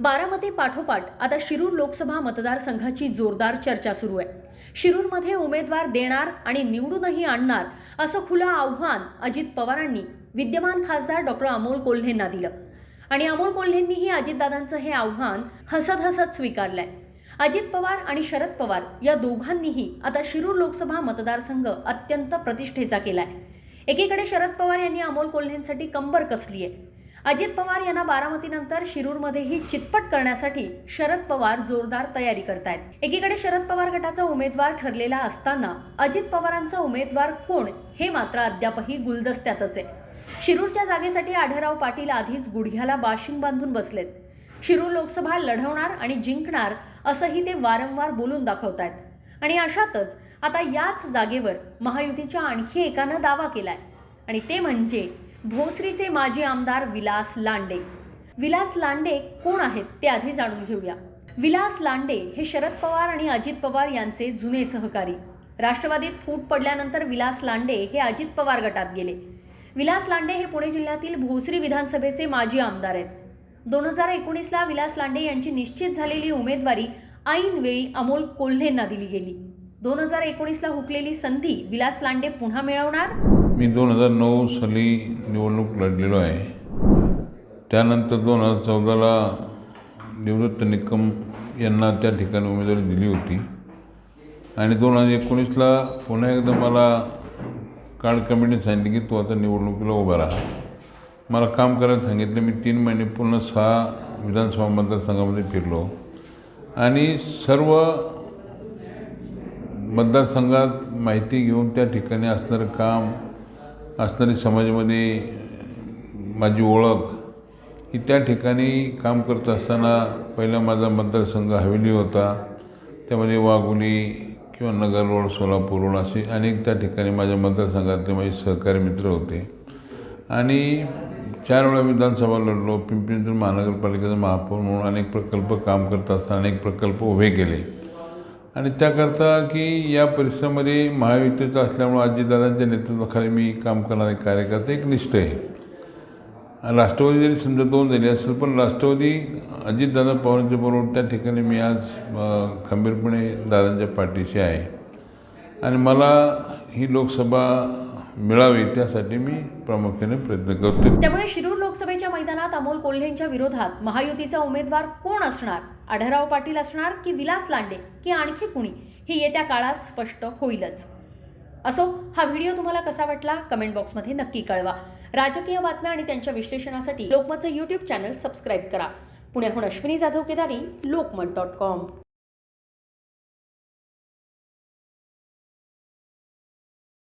बारामती पाठोपाठ आता शिरूर लोकसभा मतदारसंघाची जोरदार चर्चा सुरू आहे. शिरूरमध्ये उमेदवार देणार आणि निवडूनही आणणार असं खुलं आव्हान अजित पवारांनी विद्यमान खासदार डॉक्टर अमोल कोल्हेंना दिलं. आणि अमोल कोल्हेंनीही अजितदादांचं हे आव्हान हसत हसत स्वीकारलंय. अजित पवार आणि शरद पवार या दोघांनीही आता शिरूर लोकसभा मतदारसंघ अत्यंत प्रतिष्ठेचा केलाय. एकीकडे शरद पवार यांनी अमोल कोल्हेंसाठी कंबर कसली आहे अजित पवार यांना बारामतीनंतर शिरूरमध्येही चितपट करण्यासाठी शरद पवार जोरदार तयारी करतायत. एकीकडे शरद पवार गटाचा उमेदवार ठरलेला असताना अजित पवारांचा उमेदवार कोण हे मात्र अद्यापही गुलदस्त्यातच आहे. शिरूरच्या जागेसाठी आढळराव पाटील आधीच गुडघ्याला बाशिंग बांधून बसलेत. शिरूर लोकसभा लढवणार आणि जिंकणार असंही ते वारंवार बोलून दाखवतायत. आणि अशातच आता याच जागेवर महायुतीच्या आणखी एकानं दावा केलाय. आणि ते म्हणजे भोसरीचे माजी आमदार विलास लांडे. विलास लांडे कोण आहेत ते आधी जाणून घेऊया. विलास लांडे हे शरद पवार आणि अजित पवार यांचे जुने सहकारी. राष्ट्रवादीत फूट पडल्यानंतर विलास लांडे हे अजित पवार गटात गेले. विलास लांडे हे पुणे जिल्ह्यातील भोसरी विधानसभेचे माजी आमदार आहेत. दोन हजार एकोणीसला विलास लांडे यांची निश्चित झालेली उमेदवारी ऐनवेळी अमोल कोल्हेंना दिली गेली. दोन हजार एकोणीसला हुकलेली संधी विलास लांडे पुन्हा मिळवणार? मी दोन हजार नऊ साली निवडणूक लढलेलो आहे. त्यानंतर दोन हजार चौदाला निवृत्त निकम यांना त्या ठिकाणी उमेदवारी दिली होती. आणि दोन हजार एकोणीसला पुन्हा एकदा मला कार्ड कमिटीने सांगितले की तू आता निवडणुकीला उभा राहा. मला काम करायला सांगितलं. मी तीन महिने पूर्ण सहा विधानसभा मतदारसंघामध्ये फिरलो. आणि सर्व मतदारसंघात माहिती घेऊन त्या ठिकाणी असणारं काम असणारी समाजामध्ये माझी ओळख ही त्या ठिकाणी काम करत असताना पहिला माझा मतदारसंघ हवेली होता. त्यामध्ये वाघोली किंवा नगर रोड सोलापूर रोड असे अनेक त्या ठिकाणी माझ्या मतदारसंघातले माझे सहकारी मित्र होते. आणि चार वेळा विधानसभा लढलो. पिंपरी महानगरपालिकेचा महापौर म्हणून अनेक प्रकल्प काम करत असताना अनेक प्रकल्प उभे केले. आणि त्याकरता की या परिसरामध्ये महायुतीचं असल्यामुळं अजितदादांच्या नेतृत्वाखाली मी काम करणारे कार्यकर्ते एक निष्ठ आहे. राष्ट्रवादी जरी समजा दोन झाली असेल पण राष्ट्रवादी अजितदादा पवारांच्या बरोबर त्या ठिकाणी मी आज खंबीरपणे दादांच्या पाठीशी आहे. आणि मला ही लोकसभा मिळावी त्यासाठी मी प्रामुख्याने प्रयत्न करतो त्यामुळे शिरूर मैदानात अमोल कोल्हेंच्या विरोधात महायुतीचा उमेदवार कोण असणार? आढराव पाटील असणार की विलास लांडे की आणखी कुणी? हे येत्या काळात स्पष्ट होईलच. असो हा व्हिडिओ तुम्हाला कसा वाटला? कमेंट बॉक्समध्ये नक्की कळवा. राजकीय बातम्या आणि त्यांच्या विश्लेषणासाठी लोकमतचं यूट्यूब चॅनल सबस्क्राईब करा. पुण्याहून अश्विनी जाधव केदारी लोकमत डॉट कॉम.